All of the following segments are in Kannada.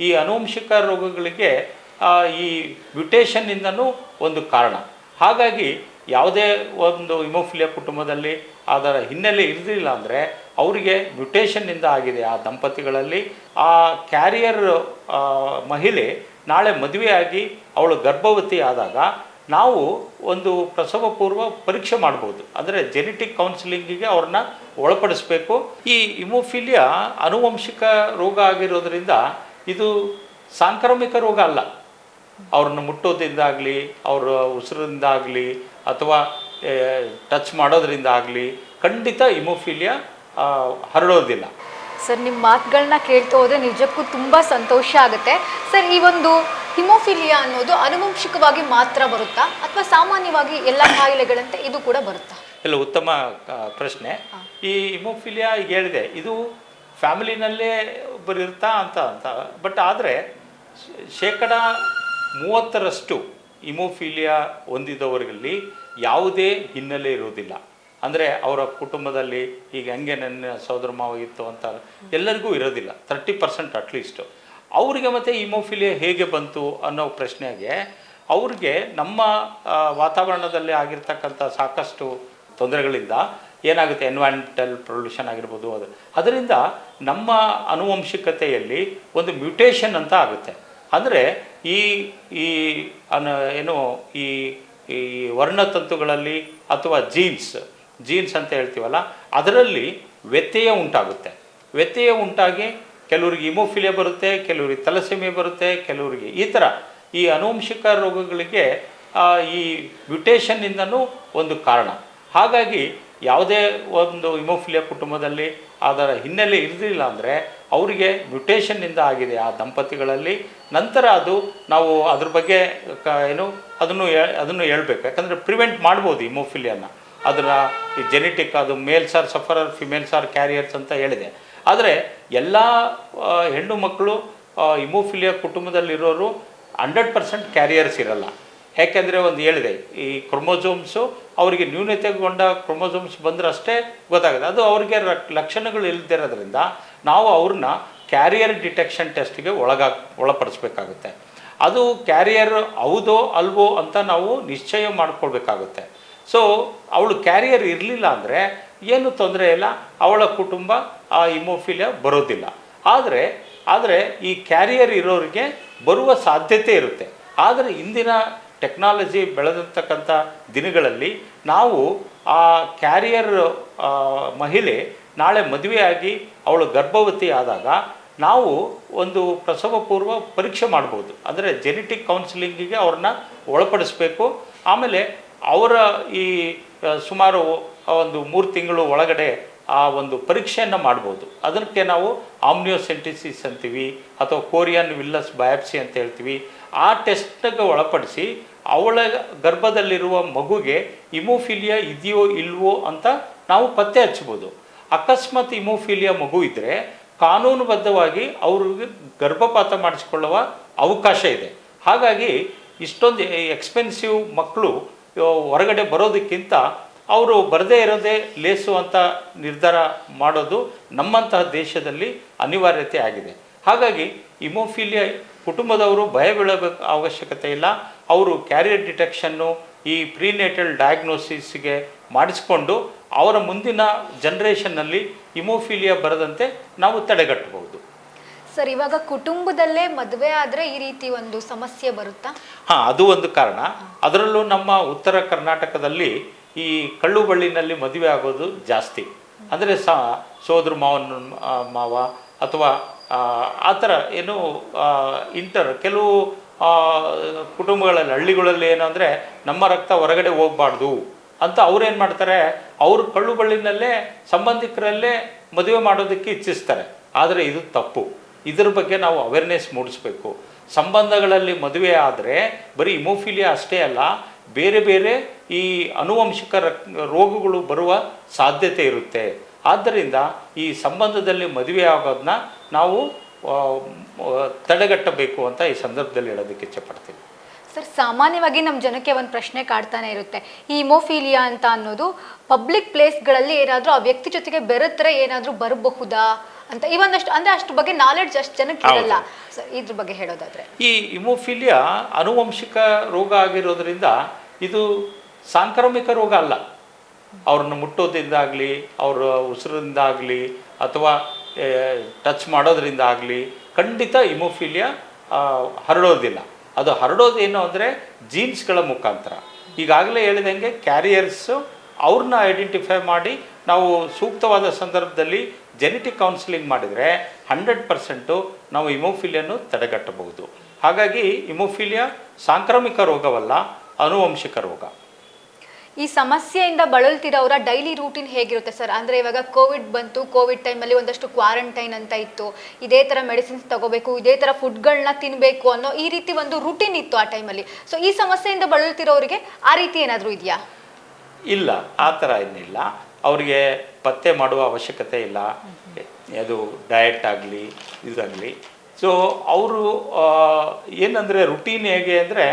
ಈ ಅನುವಂಶಿಕ ರೋಗಗಳಿಗೆ ಈ ಮ್ಯುಟೇಷನ್ನಿಂದನೂ ಒಂದು ಕಾರಣ. ಹಾಗಾಗಿ ಯಾವುದೇ ಒಂದು ಇಮೋಫಿಲಿಯಾ ಕುಟುಂಬದಲ್ಲಿ ಅದರ ಹಿನ್ನೆಲೆ ಇರಲಿಲ್ಲ ಅಂದರೆ ಅವರಿಗೆ ಮ್ಯುಟೇಷನ್ನಿಂದ ಆಗಿದೆ ಆ ದಂಪತಿಗಳಲ್ಲಿ. ಆ ಕ್ಯಾರಿಯರ್ ಮಹಿಳೆ ನಾಳೆ ಮದುವೆಯಾಗಿ ಅವಳು ಗರ್ಭವತಿ ಆದಾಗ ನಾವು ಒಂದು ಪ್ರಸವ ಪೂರ್ವ ಪರೀಕ್ಷೆ ಮಾಡ್ಬೋದು. ಅಂದರೆ ಜೆನೆಟಿಕ್ ಕೌನ್ಸಿಲಿಂಗಿಗೆ ಅವ್ರನ್ನ ಒಳಪಡಿಸ್ಬೇಕು. ಈ ಇಮೋಫಿಲಿಯಾ ಅನುವಂಶಿಕ ರೋಗ ಆಗಿರೋದ್ರಿಂದ ಇದು ಸಾಂಕ್ರಾಮಿಕ ರೋಗ ಅಲ್ಲ. ಅವ್ರನ್ನ ಮುಟ್ಟೋದ್ರಿಂದ ಆಗಲಿ ಅವರ ಉಸಿರಿಂದ ಆಗಲಿ ಅಥವಾ ಟಚ್ ಮಾಡೋದ್ರಿಂದ ಆಗಲಿ ಖಂಡಿತ ಇಮೋಫಿಲಿಯಾ ಹರಡೋದಿಲ್ಲ. ಸರ್ ನಿಮ್ಮ ಮಾತುಗಳನ್ನ ಕೇಳ್ತಾ ಹೋದ್ರೆ ನಿಜಕ್ಕೂ ತುಂಬ ಸಂತೋಷ ಆಗುತ್ತೆ. ಸರ್ ಈ ಒಂದು ಹಿಮೋಫಿಲಿಯಾ ಅನ್ನೋದು ಅನುವಂಶಿಕವಾಗಿ ಮಾತ್ರ ಬರುತ್ತಾ? ಅಥವಾ ಸಾಮಾನ್ಯವಾಗಿ ಎಲ್ಲ ಕಾಯಿಲೆಗಳಂತೆ ಇದು ಕೂಡ ಬರುತ್ತಾ? ಎಲ್ಲ ಉತ್ತಮ ಪ್ರಶ್ನೆ. ಈ ಹಿಮೋಫಿಲಿಯಾ ಈಗ ಹೇಳಿದೆ ಇದು ಫ್ಯಾಮಿಲಿನಲ್ಲೇ ಬರಿರ್ತಾ ಅಂತ ಅಂತ. ಬಟ್ ಆದರೆ ಶೇಕಡ ಮೂವತ್ತರಷ್ಟು ಇಮೋಫೀಲಿಯಾ ಹೊಂದಿದವರಲ್ಲಿ ಯಾವುದೇ ಹಿನ್ನೆಲೆ ಇರುವುದಿಲ್ಲ. ಅಂದರೆ ಅವರ ಕುಟುಂಬದಲ್ಲಿ ಈಗ ಹೆಂಗೆ ನನ್ನ ಸೋದರ ಮಾವ ಇತ್ತು ಅಂತ ಎಲ್ಲರಿಗೂ ಇರೋದಿಲ್ಲ. ತರ್ಟಿ ಪರ್ಸೆಂಟ್ ಅಟ್ಲೀಸ್ಟು ಅವರಿಗೆ ಮತ್ತು ಇಮೋಫಿಲಿಯಾ ಹೇಗೆ ಬಂತು ಅನ್ನೋ ಪ್ರಶ್ನೆಗೆ ಅವ್ರಿಗೆ ನಮ್ಮ ವಾತಾವರಣದಲ್ಲಿ ಆಗಿರ್ತಕ್ಕಂಥ ಸಾಕಷ್ಟು ತೊಂದರೆಗಳಿಂದ ಏನಾಗುತ್ತೆ ಎನ್ವೈರನ್ಮೆಂಟಲ್ ಪೊಲ್ಯೂಷನ್ ಆಗಿರ್ಬೋದು ಅದು. ಅದರಿಂದ ನಮ್ಮ ಅನುವಂಶಿಕತೆಯಲ್ಲಿ ಒಂದು ಮ್ಯೂಟೇಷನ್ ಅಂತ ಆಗುತ್ತೆ. ಅಂದರೆ ಈ ಈ, ಅನ, ಏನು, ಈ ಈ ವರ್ಣತಂತುಗಳಲ್ಲಿ ಅಥವಾ ಜೀನ್ಸ್ ಜೀನ್ಸ್ ಅಂತ ಹೇಳ್ತೀವಲ್ಲ, ಅದರಲ್ಲಿ ವ್ಯತ್ಯಯ ಉಂಟಾಗುತ್ತೆ. ವ್ಯತ್ಯಯ ಉಂಟಾಗಿ ಕೆಲವರಿಗೆ ಇಮೋಫಿಲಿಯಾ ಬರುತ್ತೆ, ಕೆಲವರಿಗೆ ತಲಸೆಮೆ ಬರುತ್ತೆ, ಕೆಲವರಿಗೆ ಈ ಥರ. ಈ ಅನುವಂಶಿಕ ರೋಗಗಳಿಗೆ ಈ ಮ್ಯುಟೇಷನ್ನಿಂದನೂ ಒಂದು ಕಾರಣ. ಹಾಗಾಗಿ ಯಾವುದೇ ಒಂದು ಇಮೋಫಿಲಿಯಾ ಕುಟುಂಬದಲ್ಲಿ ಅದರ ಹಿನ್ನೆಲೆ ಇರಲಿಲ್ಲ ಅಂದರೆ ಅವರಿಗೆ ಮ್ಯುಟೇಷನ್ನಿಂದ ಆಗಿದೆ ಆ ದಂಪತಿಗಳಲ್ಲಿ. ನಂತರ ಅದು ನಾವು ಅದ್ರ ಬಗ್ಗೆ ಕ ಏನು ಅದನ್ನು ಅದನ್ನು ಹೇಳ್ಬೇಕು. ಯಾಕಂದರೆ ಪ್ರಿವೆಂಟ್ ಮಾಡ್ಬೋದು ಇಮೋಫಿಲಿಯನ್ನು ಅದರ ಈ ಜೆನೆಟಿಕ್ ಅದು males are sufferer females are carriers ಅಂತ ಹೇಳಿದೆ. ಆದರೆ ಎಲ್ಲ ಹೆಣ್ಣು ಮಕ್ಕಳು ಇಮೋಫಿಲಿಯಾ ಕುಟುಂಬದಲ್ಲಿರೋರು ಹಂಡ್ರೆಡ್ ಪರ್ಸೆಂಟ್ ಕ್ಯಾರಿಯರ್ಸ್ ಇರಲ್ಲ. ಯಾಕೆಂದರೆ ಒಂದು ಹೇಳಿದೆ, ಈ ಕ್ರೊಮೋಸೋಮ್ಸು ಅವರಿಗೆ ನ್ಯೂನತೆಗೊಂಡ ಕ್ರೋಮೋಸೋಮ್ಸ್ ಬಂದರೆ ಅಷ್ಟೇ ಗೊತ್ತಾಗುತ್ತೆ. ಅದು ಅವರಿಗೆ ಲಕ್ಷಣಗಳು ಇಲ್ಲದಿರೋದ್ರಿಂದ ನಾವು ಅವ್ರನ್ನ ಕ್ಯಾರಿಯರ್ ಡಿಟೆಕ್ಷನ್ ಟೆಸ್ಟ್ಗೆ ಒಳಗಾ, ಒಳಪಡಿಸ್ಬೇಕಾಗುತ್ತೆ. ಅದು ಕ್ಯಾರಿಯರ್ ಹೌದೋ ಅಲ್ವೋ ಅಂತ ನಾವು ನಿಶ್ಚಯ ಮಾಡ್ಕೊಳ್ಬೇಕಾಗುತ್ತೆ. ಸೊ, ಅವಳು ಕ್ಯಾರಿಯರ್ ಇರಲಿಲ್ಲ ಅಂದರೆ ಏನು ತೊಂದರೆ ಇಲ್ಲ. ಅವಳ ಕುಟುಂಬ ಆ ಇಮೋಫಿಲಿಯಾ ಬರೋದಿಲ್ಲ. ಆದರೆ ಆದರೆ ಈ ಕ್ಯಾರಿಯರ್ ಇರೋರಿಗೆ ಬರುವ ಸಾಧ್ಯತೆ ಇರುತ್ತೆ. ಆದರೆ ಇಂದಿನ ಟೆಕ್ನಾಲಜಿ ಬೆಳೆದಿರ್ತಕ್ಕಂಥ ದಿನಗಳಲ್ಲಿ ನಾವು ಆ ಕ್ಯಾರಿಯರ್ ಮಹಿಳೆ ನಾಳೆ ಮದುವೆಯಾಗಿ ಅವಳು ಗರ್ಭವತಿ ಆದಾಗ ನಾವು ಒಂದು ಪ್ರಸವ ಪೂರ್ವ ಪರೀಕ್ಷೆ ಮಾಡ್ಬೋದು. ಅಂದರೆ ಜೆನೆಟಿಕ್ ಕೌನ್ಸಿಲಿಂಗಿಗೆ ಅವ್ರನ್ನ ಒಳಪಡಿಸ್ಬೇಕು. ಆಮೇಲೆ ಅವರ ಈ ಸುಮಾರು ಒಂದು ಮೂರು ತಿಂಗಳು ಒಳಗಡೆ ಆ ಒಂದು ಪರೀಕ್ಷೆಯನ್ನು ಮಾಡ್ಬೋದು. ಅದಕ್ಕೆ ನಾವು ಆಮ್ನಿಯೋಸೆಂಟಿಸಿಸ್ ಅಂತೀವಿ, ಅಥವಾ ಕೋರಿಯನ್ ವಿಲ್ಲಸ್ ಬಯಾಪ್ಸಿ ಅಂತ ಹೇಳ್ತೀವಿ. ಆ ಟೆಸ್ಟ್ಗೆ ಒಳಪಡಿಸಿ ಅವಳ ಗರ್ಭದಲ್ಲಿರುವ ಮಗುಗೆ ಇಮೋಫಿಲಿಯಾ ಇದೆಯೋ ಇಲ್ವೋ ಅಂತ ನಾವು ಪತ್ತೆ ಹಚ್ಚಬಹುದು ಅಕಸ್ಮಾತ್ ಇಮೋಫಿಲಿಯಾ ಮಗು ಇದ್ದರೆ ಕಾನೂನುಬದ್ಧವಾಗಿ ಅವ್ರಿಗೆ ಗರ್ಭಪಾತ ಮಾಡಿಸಿಕೊಳ್ಳುವ ಅವಕಾಶ ಇದೆ. ಹಾಗಾಗಿ ಇಷ್ಟೊಂದು ಎಕ್ಸ್ಪೆನ್ಸಿವ್ ಮಕ್ಕಳು ಹೊರಗಡೆ ಬರೋದಕ್ಕಿಂತ ಅವರು ಬರದೇ ಇರೋದೇ ಲೇಸು ಅಂತ ನಿರ್ಧಾರ ಮಾಡೋದು ನಮ್ಮಂತಹ ದೇಶದಲ್ಲಿ ಅನಿವಾರ್ಯತೆ ಆಗಿದೆ. ಹಾಗಾಗಿ ಇಮೋಫಿಲಿಯಾ ಕುಟುಂಬದವರು ಭಯ ಬೀಳಬೇಕು ಅವಶ್ಯಕತೆ ಇಲ್ಲ. ಅವರು ಕ್ಯಾರಿಯರ್ ಡಿಟೆಕ್ಷನ್ನು ಈ ಪ್ರೀನೇಟಲ್ ಡಯಾಗ್ನೋಸಿಸ್ಗೆ ಮಾಡಿಸಿಕೊಂಡು ಅವರ ಮುಂದಿನ ಜನ್ರೇಷನ್ನಲ್ಲಿ ಇಮೋಫಿಲಿಯಾ ಬರದಂತೆ ನಾವು ತಡೆಗಟ್ಟಬಹುದು. ಸರ್ ಇವಾಗ ಕುಟುಂಬದಲ್ಲೇ ಮದುವೆ ಆದರೆ ಈ ರೀತಿ ಒಂದು ಸಮಸ್ಯೆ ಬರುತ್ತಾ? ಹಾಂ ಅದು ಒಂದು ಕಾರಣ. ಅದರಲ್ಲೂ ನಮ್ಮ ಉತ್ತರ ಕರ್ನಾಟಕದಲ್ಲಿ ಈ ಕಳ್ಳು ಬಳ್ಳಿನಲ್ಲಿ ಮದುವೆ ಆಗೋದು ಜಾಸ್ತಿ. ಅಂದರೆ ಸ ಸೋದರ ಮಾವನ ಮಾವ ಅಥವಾ ಆ, ಥರ ಏನು ಇಂಟರ್ ಕೆಲವು ಕುಟುಂಬಗಳಲ್ಲಿ ಹಳ್ಳಿಗಳಲ್ಲಿ ಏನು ಅಂದರೆ ನಮ್ಮ ರಕ್ತ ಹೊರಗಡೆ ಹೋಗಬಾರ್ದು ಅಂತ ಅವ್ರೇನು ಮಾಡ್ತಾರೆ ಅವ್ರ ಕಳ್ಳು ಬಳ್ಳಿನಲ್ಲೇ ಸಂಬಂಧಿಕರಲ್ಲೇ ಮದುವೆ ಮಾಡೋದಕ್ಕೆ ಇಚ್ಛಿಸ್ತಾರೆ. ಆದರೆ ಇದು ತಪ್ಪು. ಇದ್ರ ಬಗ್ಗೆ ನಾವು ಅವೇರ್ನೆಸ್ ಮೂಡಿಸ್ಬೇಕು. ಸಂಬಂಧಗಳಲ್ಲಿ ಮದುವೆ ಆದರೆ ಬರೀ ಇಮೋಫಿಲಿಯಾ ಅಷ್ಟೇ ಅಲ್ಲ ಬೇರೆ ಬೇರೆ ಈ ಅನುವಂಶಿಕ ರೋಗಗಳು ಬರುವ ಸಾಧ್ಯತೆ ಇರುತ್ತೆ. ಆದ್ದರಿಂದ ಈ ಸಂಬಂಧದಲ್ಲಿ ಮದುವೆ ಆಗೋದನ್ನ ನಾವು ತಡೆಗಟ್ಟಬೇಕು ಅಂತ ಈ ಸಂದರ್ಭದಲ್ಲಿ ಹೇಳೋದಕ್ಕೆ ಇಚ್ಛೆಪಡ್ತೀನಿ. ಸರ್ ಸಾಮಾನ್ಯವಾಗಿ ನಮ್ಮ ಜನಕ್ಕೆ ಒಂದು ಪ್ರಶ್ನೆ ಕಾಡ್ತಾನೆ ಇರುತ್ತೆ. ಈ ಇಮೋಫೀಲಿಯಾ ಅಂತ ಅನ್ನೋದು ಪಬ್ಲಿಕ್ ಪ್ಲೇಸ್ಗಳಲ್ಲಿ ಏನಾದರೂ ಆ ವ್ಯಕ್ತಿ ಜೊತೆಗೆ ಬೆರೆತರೆ ಏನಾದರೂ ಬರಬಹುದಾ ಅಂತ? ಈ ಒಂದಷ್ಟು ಅಂದರೆ ಅಷ್ಟು ಬಗ್ಗೆ ನಾಲೆಡ್ಜ್ ಅಷ್ಟು ಜನಕ್ಕೆ ಇರಲ್ಲ. ಸರ್ ಇದ್ರ ಬಗ್ಗೆ ಹೇಳೋದಾದರೆ. ಈ ಇಮೋಫಿಲಿಯಾ ಅನುವಂಶಿಕ ರೋಗ ಆಗಿರೋದ್ರಿಂದ ಇದು ಸಾಂಕ್ರಾಮಿಕ ರೋಗ ಅಲ್ಲ. ಅವ್ರನ್ನ ಮುಟ್ಟೋದ್ರಿಂದ ಅವರ ಉಸಿರಿಂದ ಆಗಲಿ ಅಥವಾ ಟಚ್ ಮಾಡೋದ್ರಿಂದ ಆಗಲಿ ಖಂಡಿತ ಇಮೋಫಿಲಿಯಾ ಹರಡೋದಿಲ್ಲ. ಅದು ಹರಡೋದೇನು ಅಂದರೆ ಜೀನ್ಸ್ಗಳ ಮುಖಾಂತರ. ಈಗಾಗಲೇ ಹೇಳಿದಂಗೆ ಕ್ಯಾರಿಯರ್ಸು ಅವ್ರನ್ನ ಐಡೆಂಟಿಫೈ ಮಾಡಿ ನಾವು ಸೂಕ್ತವಾದ ಸಂದರ್ಭದಲ್ಲಿ ಜೆನೆಟಿಕ್ ಕೌನ್ಸಿಲಿಂಗ್ ಮಾಡಿದರೆ ಹಂಡ್ರೆಡ್ ಪರ್ಸೆಂಟು ನಾವು ಇಮೋಫಿಲಿಯನ್ನು ತಡೆಗಟ್ಟಬಹುದು. ಹಾಗಾಗಿ ಇಮೋಫಿಲಿಯಾ ಸಾಂಕ್ರಾಮಿಕ ರೋಗವಲ್ಲ, ಅನುವಂಶಿಕ ರೋಗ. ಈ ಸಮಸ್ಯೆಯಿಂದ ಬಳಲ್ತಿರೋರ ಡೈಲಿ ರೂಟೀನ್ ಹೇಗಿರುತ್ತೆ ಸರ್? ಅಂದ್ರೆ ಇವಾಗ ಕೋವಿಡ್ ಬಂತು ಕೋವಿಡ್ ಟೈಮಲ್ಲಿ ಒಂದಷ್ಟು ಕ್ವಾರಂಟೈನ್ ಅಂತ ಇತ್ತು. ಇದೇ ತರ ಮೆಡಿಸಿನ್ಸ್ ತಗೋಬೇಕು, ಇದೇ ತರ ಫುಡ್ಗಳನ್ನ ತಿನ್ಬೇಕು ಅನ್ನೋ ಈ ರೀತಿ ಒಂದು ರೂಟೀನ್ ಇತ್ತು ಆ ಟೈಮಲ್ಲಿ ಸೊ ಈ ಸಮಸ್ಯೆಯಿಂದ ಬಳಲ್ತಿರೋರಿಗೆ ಆ ರೀತಿ ಏನಾದರೂ ಇದೆಯಾ? ಇಲ್ಲ, ಆ ಥರ ಏನಿಲ್ಲ. ಅವರಿಗೆ ಪತ್ತೆ ಮಾಡುವ ಅವಶ್ಯಕತೆ ಇಲ್ಲ. ಅದು ಡಯಟ್ ಆಗಲಿ, ಇದಾಗಲಿ. ಸೊ ಅವರು ಏನಂದರೆ ರುಟೀನ್ ಹೇಗೆ ಅಂದರೆ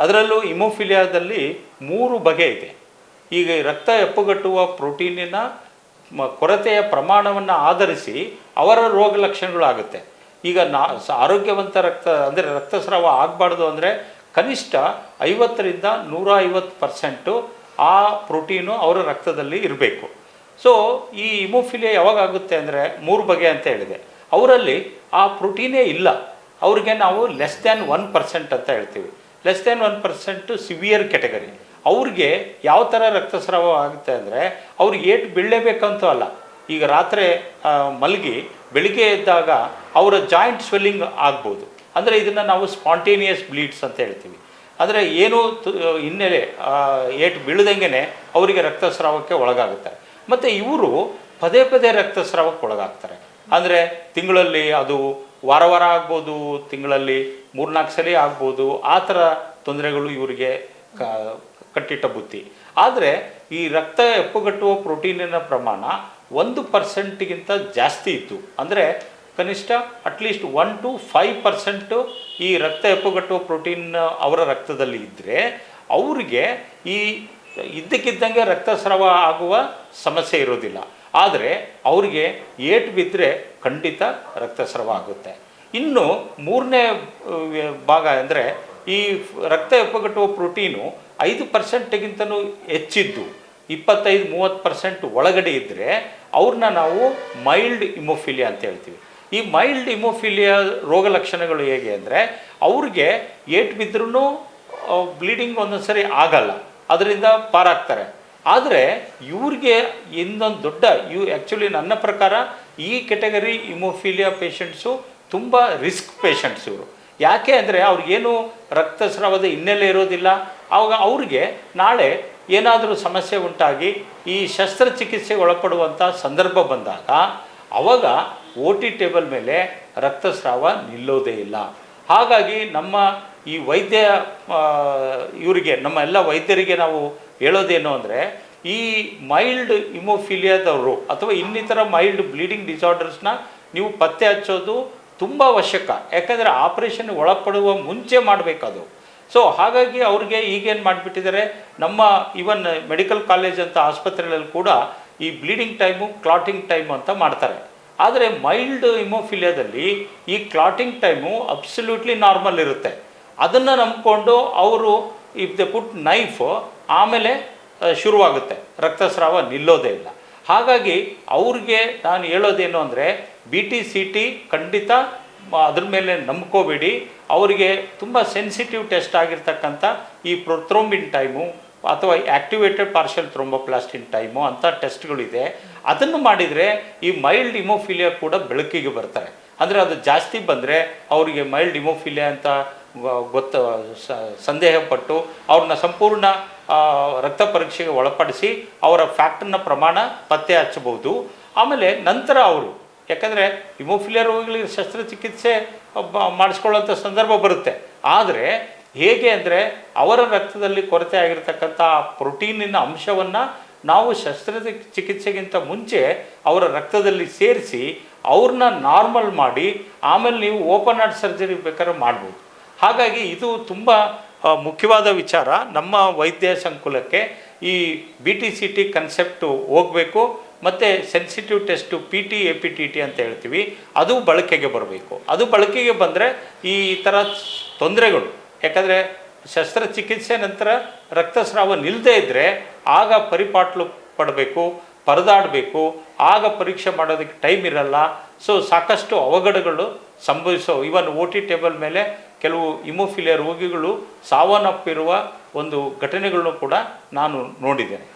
ಅದರಲ್ಲೂ ಇಮೋಫಿಲಿಯಾದಲ್ಲಿ ಮೂರು ಬಗೆ ಇದೆ. ಈಗ ರಕ್ತ ಎಪ್ಪುಗಟ್ಟುವ ಪ್ರೋಟೀನಿನ ಕೊರತೆಯ ಪ್ರಮಾಣವನ್ನು ಆಧರಿಸಿ ಅವರ ರೋಗ ಲಕ್ಷಣಗಳಾಗುತ್ತೆ ಈಗ ನಾ ಆರೋಗ್ಯವಂತ ರಕ್ತ, ಅಂದರೆ ರಕ್ತಸ್ರಾವ ಆಗಬಾರ್ದು ಅಂದರೆ ಕನಿಷ್ಠ ಐವತ್ತರಿಂದ ನೂರ ಐವತ್ತು ಪರ್ಸೆಂಟು ಆ ಪ್ರೋಟೀನು ಅವರ ರಕ್ತದಲ್ಲಿ ಇರಬೇಕು. ಸೊ ಈ ಇಮೋಫಿಲಿಯಾ ಯಾವಾಗ ಆಗುತ್ತೆ ಅಂದರೆ ಮೂರು ಬಗೆ ಅಂತ ಹೇಳಿದೆ. ಅವರಲ್ಲಿ ಆ ಪ್ರೋಟೀನೇ ಇಲ್ಲ. ಅವ್ರಿಗೆ ನಾವು ಲೆಸ್ ದ್ಯಾನ್ ಒನ್ ಪರ್ಸೆಂಟ್ ಅಂತ ಹೇಳ್ತೀವಿ. Less than one percent severe category ಅವ್ರಿಗೆ ಯಾವ ಥರ ರಕ್ತಸ್ರಾವ ಆಗುತ್ತೆ ಅಂದರೆ, ಅವ್ರಿಗೆ ಏಟು ಬೀಳಲೇಬೇಕಂತೂ ಅಲ್ಲ. ಈಗ ರಾತ್ರಿ ಮಲಗಿ, ಬೆಳಿಗ್ಗೆ ಎದ್ದಾಗ ಅವರ ಜಾಯಿಂಟ್ ಸ್ವೆಲ್ಲಿಂಗ್ ಆಗ್ಬೋದು. ಅಂದರೆ ಇದನ್ನು ನಾವು ಸ್ಪಾಂಟೇನಿಯಸ್ ಬ್ಲೀಡ್ಸ್ ಅಂತ ಹೇಳ್ತೀವಿ. ಅಂದರೆ ಏನು ಹಿನ್ನೆಲೆ ಏಟು ಬೀಳದಂಗೆ ಅವರಿಗೆ ರಕ್ತಸ್ರಾವಕ್ಕೆ ಒಳಗಾಗುತ್ತಾರೆ ಮತ್ತು ಇವರು ಪದೇ ಪದೇ ರಕ್ತಸ್ರಾವಕ್ಕೆ ಒಳಗಾಗ್ತಾರೆ. ಅಂದರೆ ತಿಂಗಳಲ್ಲಿ ಅದು ವಾರ ವಾರ ಆಗ್ಬೋದು, ತಿಂಗಳಲ್ಲಿ ಮೂರ್ನಾಲ್ಕು ಸಲ ಆಗ್ಬೋದು, ಆ ಥರ ತೊಂದರೆಗಳು ಇವರಿಗೆ ಕಟ್ಟಿಟ್ಟ ಬುತ್ತಿ ಆದರೆ ಈ ರಕ್ತ ಎಪ್ಪುಗಟ್ಟುವ ಪ್ರೋಟೀನಿನ ಪ್ರಮಾಣ ಒಂದು ಪರ್ಸೆಂಟ್ಗಿಂತ ಜಾಸ್ತಿ ಇತ್ತು. ಅಂದರೆ ಕನಿಷ್ಠ at least one to five percent ಈ ರಕ್ತ ಎಪ್ಪುಗಟ್ಟುವ ಪ್ರೋಟೀನ್ ಅವರ ರಕ್ತದಲ್ಲಿ ಇದ್ದರೆ ಅವರಿಗೆ ಈ ಇದ್ದಕ್ಕಿದ್ದಂಗೆ ರಕ್ತಸ್ರಾವ ಆಗುವ ಸಮಸ್ಯೆ ಇರೋದಿಲ್ಲ. ಆದರೆ ಅವರಿಗೆ ಏಟು ಬಿದ್ದರೆ ಖಂಡಿತ ರಕ್ತಸ್ರಾವ ಆಗುತ್ತೆ ಇನ್ನು ಮೂರನೇ ಭಾಗ ಅಂದರೆ ಈ ರಕ್ತ ಎಪ್ಪಗಟ್ಟುವ ಪ್ರೋಟೀನು ಐದು ಪರ್ಸೆಂಟ್ಗಿಂತನೂ ಹೆಚ್ಚಿದ್ದು, ಇಪ್ಪತ್ತೈದು, ಮೂವತ್ತು ಪರ್ಸೆಂಟ್ ಒಳಗಡೆ ಇದ್ದರೆ ಅವ್ರನ್ನ ನಾವು ಮೈಲ್ಡ್ ಇಮೋಫಿಲಿಯಾ ಅಂತ ಹೇಳ್ತೀವಿ. ಈ ಮೈಲ್ಡ್ ಇಮೋಫಿಲಿಯಾ ರೋಗ ಲಕ್ಷಣಗಳು ಹೇಗೆ ಅಂದರೆ ಅವ್ರಿಗೆ ಏಟು ಬಿದ್ದರೂ ಬ್ಲೀಡಿಂಗ್ ಒಂದೊಂದು ಸರಿ ಆಗಲ್ಲ. ಅದರಿಂದ ಪಾರಾಗ್ತಾರೆ. ಆದರೆ ಇವ್ರಿಗೆ ಇನ್ನೊಂದು ದೊಡ್ಡ, ಇವು ಆ್ಯಕ್ಚುಲಿ ನನ್ನ ಪ್ರಕಾರ ಈ ಕೆಟಗರಿ ಇಮೋಫಿಲಿಯಾ ಪೇಷಂಟ್ಸು ತುಂಬ ರಿಸ್ಕ್ ಪೇಷಂಟ್ಸ್ ಇವರು. ಯಾಕೆ ಅಂದರೆ ಅವ್ರಿಗೇನು ರಕ್ತಸ್ರಾವದ ಹಿನ್ನೆಲೆ ಇರೋದಿಲ್ಲ. ಆವಾಗ ಅವ್ರಿಗೆ ನಾಳೆ ಏನಾದರೂ ಸಮಸ್ಯೆ ಉಂಟಾಗಿ ಈ ಶಸ್ತ್ರಚಿಕಿತ್ಸೆಗೆ ಒಳಪಡುವಂಥ ಸಂದರ್ಭ ಬಂದಾಗ ಅವಾಗ ಓ ಟಿ ಟೇಬಲ್ ಮೇಲೆ ರಕ್ತಸ್ರಾವ ನಿಲ್ಲೋದೇ ಇಲ್ಲ. ಹಾಗಾಗಿ ನಮ್ಮ ಈ ವೈದ್ಯ ಇವರಿಗೆ, ನಮ್ಮ ಎಲ್ಲ ವೈದ್ಯರಿಗೆ ನಾವು ಹೇಳೋದೇನು ಅಂದರೆ, ಈ ಮೈಲ್ಡ್ ಇಮೋಫಿಲಿಯಾದವರು ಅಥವಾ ಇನ್ನಿತರ ಮೈಲ್ಡ್ ಬ್ಲೀಡಿಂಗ್ ಡಿಸಾರ್ಡರ್ಸ್ನ ನೀವು ಪತ್ತೆ ಹಚ್ಚೋದು ತುಂಬ ಅವಶ್ಯಕ. ಯಾಕಂದರೆ ಆಪರೇಷನ್ ಒಳಪಡುವ ಮುಂಚೆ ಮಾಡಬೇಕದು. ಸೊ, ಹಾಗಾಗಿ ಅವ್ರಿಗೆ ಈಗೇನು ಮಾಡಿಬಿಟ್ಟಿದ್ದಾರೆ, ನಮ್ಮ ಇವನ್ ಮೆಡಿಕಲ್ ಕಾಲೇಜ್ ಅಂತ ಆಸ್ಪತ್ರೆಗಳಲ್ಲಿ ಕೂಡ ಈ ಬ್ಲೀಡಿಂಗ್ ಟೈಮು, ಕ್ಲಾಟಿಂಗ್ ಟೈಮ್ ಅಂತ ಮಾಡ್ತಾರೆ. ಆದರೆ ಮೈಲ್ಡ್ ಇಮೋಫಿಲಿಯಾದಲ್ಲಿ ಈ ಕ್ಲಾಟಿಂಗ್ ಟೈಮು ಅಬ್ಸಲ್ಯೂಟ್ಲಿ ನಾರ್ಮಲ್ ಇರುತ್ತೆ. ಅದನ್ನು ನಂಬಿಕೊಂಡು ಅವರು ಇಫ್ ದೆ ಪುಟ್ ನೈಫ್ ಆಮೇಲೆ ಶುರುವಾಗುತ್ತೆ. ರಕ್ತಸ್ರಾವ ನಿಲ್ಲೋದೇ ಇಲ್ಲ. ಹಾಗಾಗಿ ಅವ್ರಿಗೆ ನಾನು ಹೇಳೋದೇನು ಅಂದರೆ ಬಿ ಟಿ ಸಿ ಟಿ ಖಂಡಿತ ಅದ್ರ ಮೇಲೆ ನಂಬ್ಕೋಬೇಡಿ. ಅವರಿಗೆ ತುಂಬ ಸೆನ್ಸಿಟಿವ್ ಟೆಸ್ಟ್ ಆಗಿರ್ತಕ್ಕಂಥ ಈ ಪ್ರೊಥ್ರೋಂಬಿನ್ ಟೈಮು ಅಥವಾ ಆ್ಯಕ್ಟಿವೇಟೆಡ್ ಪಾರ್ಷಲ್ ಥ್ರೋಂಬೋಪ್ಲಾಸ್ಟಿನ್ ಟೈಮು ಅಂಥ ಟೆಸ್ಟ್ಗಳಿದೆ ಅದನ್ನು ಮಾಡಿದರೆ ಈ ಮೈಲ್ಡ್ ಇಮೋಫಿಲಿಯಾ ಕೂಡ ಬೆಳಕಿಗೆ ಬರ್ತಾರೆ. ಅಂದರೆ ಅದು ಜಾಸ್ತಿ ಬಂದರೆ ಅವರಿಗೆ ಮೈಲ್ಡ್ ಇಮೋಫಿಲಿಯಾ ಅಂತ ಗೊತ್ತ ಸ- ಸಂದೇಹ ಪಟ್ಟು ಅವ್ರನ್ನ ಸಂಪೂರ್ಣ ರಕ್ತ ಪರೀಕ್ಷೆಗೆ ಒಳಪಡಿಸಿ ಅವರ ಫ್ಯಾಕ್ಟರ್ನ ಪ್ರಮಾಣ ಪತ್ತೆ ಹಚ್ಚಬಹುದು. ಆಮೇಲೆ ನಂತರ ಅವರು, ಯಾಕಂದರೆ ಹಿಮೋಫಿಲಿಯರ್ ರೋಗಿಗಳಿಗೆ ಶಸ್ತ್ರಚಿಕಿತ್ಸೆ ಮಾಡಿಸ್ಕೊಳ್ಳೋಂಥ ಸಂದರ್ಭ ಬರುತ್ತೆ. ಆದರೆ ಹೇಗೆ ಅಂದರೆ ಅವರ ರಕ್ತದಲ್ಲಿ ಕೊರತೆ ಆಗಿರ್ತಕ್ಕಂಥ ಆ ಪ್ರೋಟೀನಿನ ಅಂಶವನ್ನು ನಾವು ಶಸ್ತ್ರ ಚಿಕಿತ್ಸೆಗಿಂತ ಮುಂಚೆ ಅವರ ರಕ್ತದಲ್ಲಿ ಸೇರಿಸಿ ಅವ್ರನ್ನ ನಾರ್ಮಲ್ ಮಾಡಿ ಆಮೇಲೆ ನೀವು ಓಪನ್ ಹಾರ್ಟ್ ಸರ್ಜರಿ ಬೇಕಾದ್ರೆ ಮಾಡ್ಬೋದು. ಹಾಗಾಗಿ ಇದು ತುಂಬ ಮುಖ್ಯವಾದ ವಿಚಾರ. ನಮ್ಮ ವೈದ್ಯ ಸಂಕುಲಕ್ಕೆ ಈ B T C T concept ಹೋಗಬೇಕು, ಮತ್ತು sensitive test P T A P T T ಅಂತ ಹೇಳ್ತೀವಿ. ಅದು ಬಳಕೆಗೆ ಬರಬೇಕು. ಅದು ಬಳಕೆಗೆ ಬಂದರೆ ಈ ಥರ ತೊಂದರೆಗಳು, ಯಾಕಂದರೆ ಶಸ್ತ್ರಚಿಕಿತ್ಸೆ ನಂತರ ರಕ್ತಸ್ರಾವ ನಿಲ್ಲದೆ ಇದ್ದರೆ ಆಗ ಪರಿಪಾಟ್ಲು ಪಡಬೇಕು, ಪರದಾಡಬೇಕು, ಆಗ ಪರೀಕ್ಷೆ ಮಾಡೋದಕ್ಕೆ ಟೈಮ್ ಇರಲ್ಲ. ಸೊ ಸಾಕಷ್ಟು ಅವಘಡಗಳು ಸಂಭವಿಸೋ ಇವನ್ ಓ ಟಿ ಟೇಬಲ್ ಮೇಲೆ ಕೆಲವು ಇಮೋಫಿಲಿಯಾ ರೋಗಿಗಳು ಸಾವನ್ನಪ್ಪಿರುವ ಒಂದು ಘಟನೆಗಳನ್ನು ಕೂಡ ನಾನು ನೋಡಿದ್ದೇನೆ.